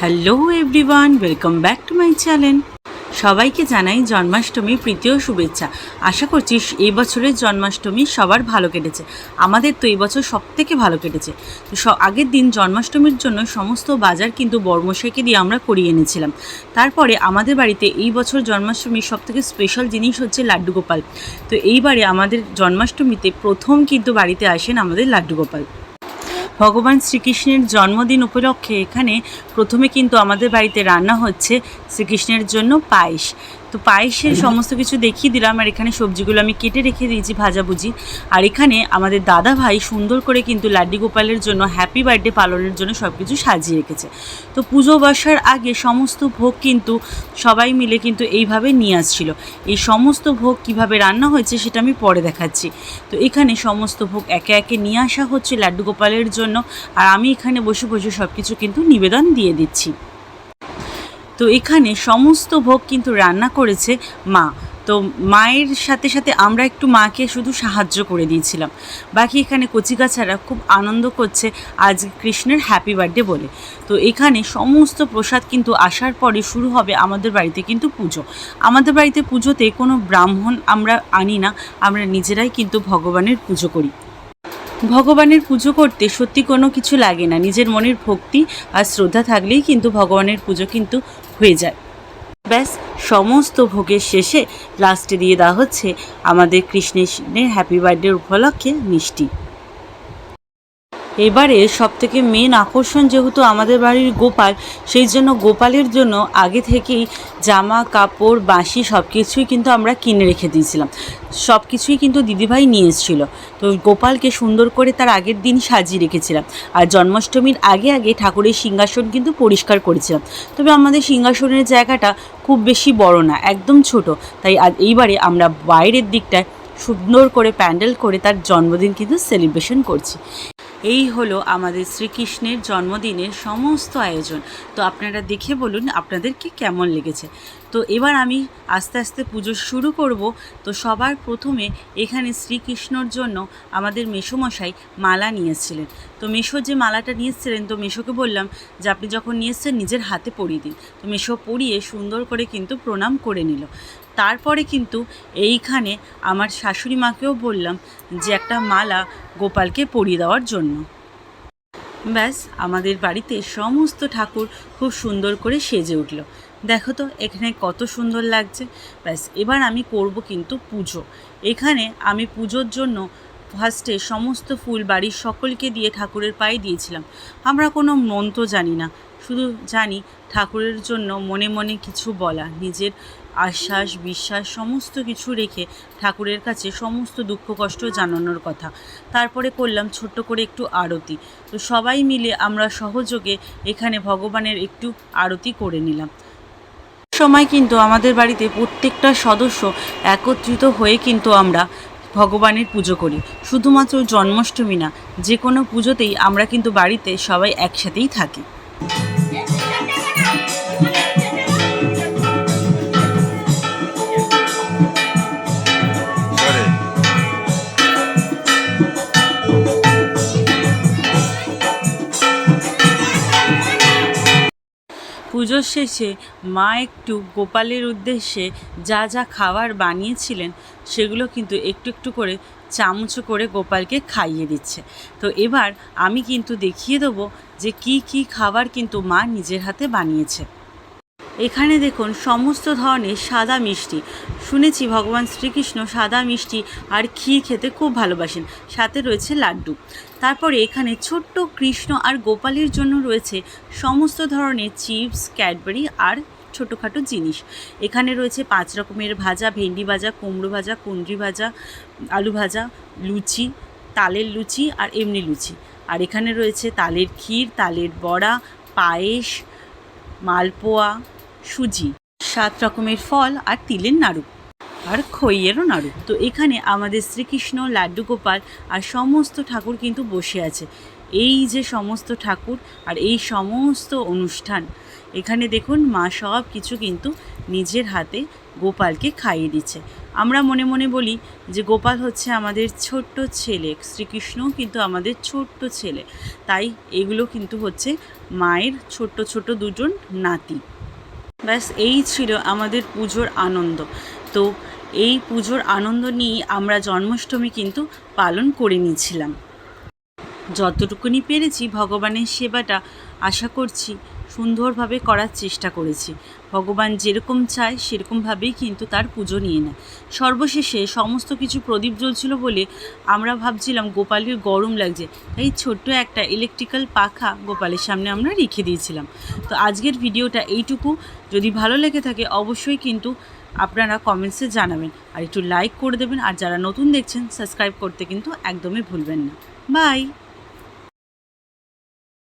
Hello everyone, welcome back to my channel. সবাইকে জানাই জন্মাষ্টমীর প্রীতীয় শুভেচ্ছা। আশা করছি এই বছরের জন্মাষ্টমী সবার ভালো কেটেছে। আমাদের তো এই বছর সব থেকে ভালো কেটেছে। তো আগের দিন জন্মাষ্টমীর জন্য সমস্ত বাজার কিন্তু বর্মশাইকে দিয়ে আমরা করিয়ে এনেছিলাম। তারপরে আমাদের বাড়িতে এই বছর জন্মাষ্টমীর সব থেকে স্পেশাল জিনিস হচ্ছে লাড্ডু গোপাল তো এইবারে আমাদের জন্মাষ্টমীতে প্রথম কিন্তু বাড়িতে আসেন আমাদের লাড্ডু গোপাল ভগবান শ্রীকৃষ্ণের জন্মদিন উপলক্ষে এখানে প্রথমে কিন্তু আমাদের বাড়িতে রান্না হচ্ছে শ্রীকৃষ্ণের জন্য পায়েস। তো পায়েসের সমস্ত কিছু দেখিয়ে দিলাম আর এখানে সবজিগুলো আমি কেটে রেখে দিয়েছি ভাজাভুজি। আর এখানে আমাদের দাদা ভাই সুন্দর করে কিন্তু লাড্ডি গোপালের জন্য হ্যাপি বার্থডে পালনের জন্য সব কিছু সাজিয়ে রেখেছে। তো পুজো বসার আগে সমস্ত ভোগ কিন্তু সবাই মিলে কিন্তু এইভাবে নিয়ে আসছিল। এই সমস্ত ভোগ কীভাবে রান্না হয়েছে সেটা আমি পরে দেখাচ্ছি। তো এখানে সমস্ত ভোগ একে একে নিয়ে আসা হচ্ছে লাড্ডু গোপালের জন্য। আর আমি এখানে বসে বসে সব কিছু কিন্তু নিবেদন দিয়ে দিচ্ছি। তো এখানে সমস্ত ভোগ কিন্তু রান্না করেছে মা। তো মায়ের সাথে সাথে আমরা একটু মাকে শুধু সাহায্য করে দিয়েছিলাম। বাকি এখানে কচিকাছারা খুব আনন্দ করছে আজ কৃষ্ণের হ্যাপি বার্থডে বলে। তো এখানে সমস্ত প্রসাদ কিন্তু আসার পরে শুরু হবে আমাদের বাড়িতে কিন্তু পুজো। আমাদের বাড়িতে পুজোতে কোনো ব্রাহ্মণ আমরা আনি না, আমরা নিজেরাই কিন্তু ভগবানের পুজো করি। ভগবানের পুজো করতে সত্যি কোনো কিছু লাগে না। নিজের মনের ভক্তি আর শ্রদ্ধা থাকলেই কিন্তু ভগবানের পুজো কিন্তু হয়ে যায়। ব্যাস, সমস্ত ভোগের শেষে লাস্টে দিয়ে দেওয়া হচ্ছে আমাদের কৃষ্ণের হ্যাপি বার্থডে উপলক্ষে মিষ্টি। এবারে সব থেকে মেন আকর্ষণ যেহেতু আমাদের বাড়ির গোপাল, সেই জন্য গোপালের জন্য আগে থেকেই জামা, কাপড়, বাঁশি সব কিছুই কিন্তু আমরা কিনে রেখে দিয়েছিলাম। সব কিছুই কিন্তু দিদিভাই নিয়ে এসেছিল। তো গোপালকে সুন্দর করে তার আগের দিন সাজিয়ে রেখেছিলাম। আর জন্মাষ্টমীর আগে আগে ঠাকুরের সিংহাসন কিন্তু পরিষ্কার করেছিলাম। তবে আমাদের সিংহাসনের জায়গাটা খুব বেশি বড় না, একদম ছোট। তাই এইবারে আমরা বাইরের দিকটায় সুন্দর করে প্যান্ডেল করে তার জন্মদিন কিন্তু সেলিব্রেশন করছি। এই হলো আমাদের শ্রীকৃষ্ণের জন্মদিনের সমস্ত আয়োজন। তো আপনারা দেখে বলুন আপনাদেরকে কেমন লেগেছে। তো এবার আমি আস্তে আস্তে পুজো শুরু করব। তো সবার প্রথমে এখানে শ্রীকৃষ্ণর জন্য আমাদের মেসোমশাই মালা নিয়েছিলেন। তো মেশো যে মালাটা নিয়েছিলেন, তো মেশোকে বললাম যে আপনি যখন নিয়ে এসছেন নিজের হাতে পরিয়ে দিন। তো মেশো পরিয়ে সুন্দর করে কিন্তু প্রণাম করে নিল। তারপরে কিন্তু এইখানে আমার শাশুড়ি মাকেও বললাম যে একটা মালা গোপালকে পরিয়ে দেওয়ার জন্য। ব্যাস, আমাদের বাড়িতে সমস্ত ঠাকুর খুব সুন্দর করে সেজে উঠল। দেখো তো, এখানে কত সুন্দর লাগছে। ব্যাস, এবার আমি করব কিন্তু পুজো। এখানে আমি পুজোর জন্য ফার্স্টে সমস্ত ফুল বাড়ির সকলকে দিয়ে ঠাকুরের পায়ে দিয়েছিলাম। আমরা কোনো মন্ত্র জানি না, শুধু জানি ঠাকুরের জন্য মনে মনে কিছু বলা, নিজের আশ্বাস, বিশ্বাস, সমস্ত কিছু রেখে ঠাকুরের কাছে সমস্ত দুঃখ, কষ্ট জানানোর কথা। তারপরে করলাম ছোট্ট করে একটু আরতি। তো সবাই মিলে আমরা সহযোগে এখানে ভগবানের একটু আরতি করে নিলাম। সময় কিন্তু আমাদের বাড়িতে প্রত্যেকটা সদস্য একত্রিত হয়ে কিন্তু আমরা ভগবানের পুজো করি। শুধুমাত্র জন্মাষ্টমী না যে কোনো পুজোতেই আমরা কিন্তু বাড়িতে সবাই একসাথেই থাকি। পুজোর শেষে মা একটু গোপালের উদ্দেশ্যে যা যা খাবার বানিয়েছিলেন, সেগুলো কিন্তু একটু একটু করে চামচ করে গোপালকে খাইয়ে দিচ্ছে। তো এবার আমি কিন্তু দেখিয়ে দেবো যে কি কি খাবার কিন্তু মা নিজের হাতে বানিয়েছে। এখানে দেখুন, সমস্ত ধরনের সাদা মিষ্টি। শুনেছি ভগবান শ্রীকৃষ্ণ সাদা মিষ্টি আর ক্ষীর খেতে খুব ভালোবাসেন। সাথে রয়েছে লাড্ডু। তারপরে এখানে ছোট্ট কৃষ্ণ আর গোপালের জন্য রয়েছে সমস্ত ধরনের চিপস, ক্যাডবেরি আর ছোটোখাটো জিনিস। এখানে রয়েছে পাঁচ রকমের ভাজা, ভেন্ডি ভাজা, কুমড়ো ভাজা কুন্দ্রি ভাজা, আলু ভাজা, লুচি, তালের লুচি আর এমনি লুচি। আর এখানে রয়েছে তালের ক্ষীর, তালের বড়া, পায়েস, মালপোয়া সুজি, সাত রকমের ফল আর তিলের নাড়ু আর খইয়েরও নাড়ু। তো এখানে আমাদের শ্রীকৃষ্ণ, লাড্ডু গোপাল আর সমস্ত ঠাকুর কিন্তু বসে আছে। এই যে সমস্ত ঠাকুর আর এই সমস্ত অনুষ্ঠান, এখানে দেখুন মা সব কিছু কিন্তু নিজের হাতে গোপালকে খাইয়ে দিচ্ছে। আমরা মনে মনে বলি যে গোপাল হচ্ছে আমাদের ছোট্ট ছেলে, শ্রীকৃষ্ণও কিন্তু আমাদের ছোট্ট ছেলে। তাই এগুলো কিন্তু হচ্ছে মায়ের ছোট্ট ছোট দুজন নাতি। ব্যাস, এই ছিল আমাদের পুজোর আনন্দ। তো এই পুজোর আনন্দ নিয়েই আমরা জন্মাষ্টমী কিন্তু পালন করে নিয়েছিলাম। যতটুকুনি পেরেছি ভগবানের সেবাটা আশা করছি সুন্দরভাবে করার চেষ্টা করেছি। ভগবান যেরকম চায়, সেরকমভাবেই কিন্তু তার পুজো নিয়ে নেয়। সর্বশেষে সমস্ত কিছু প্রদীপ জ্বলছিল বলে আমরা ভাবছিলাম, গোপালের গরম লাগছে। তাই ছোট্ট একটা ইলেকট্রিক্যাল পাখা গোপালের সামনে আমরা রেখে দিয়েছিলাম। তো আজকের ভিডিওটা এইটুকু। যদি ভালো লেগে থাকে, অবশ্যই কিন্তু আপনারা কমেন্টসে জানাবেন। আর একটু লাইক করে দেবেন। আর যারা নতুন দেখছেন সাবস্ক্রাইব করতে কিন্তু একদমই ভুলবেন না। বাই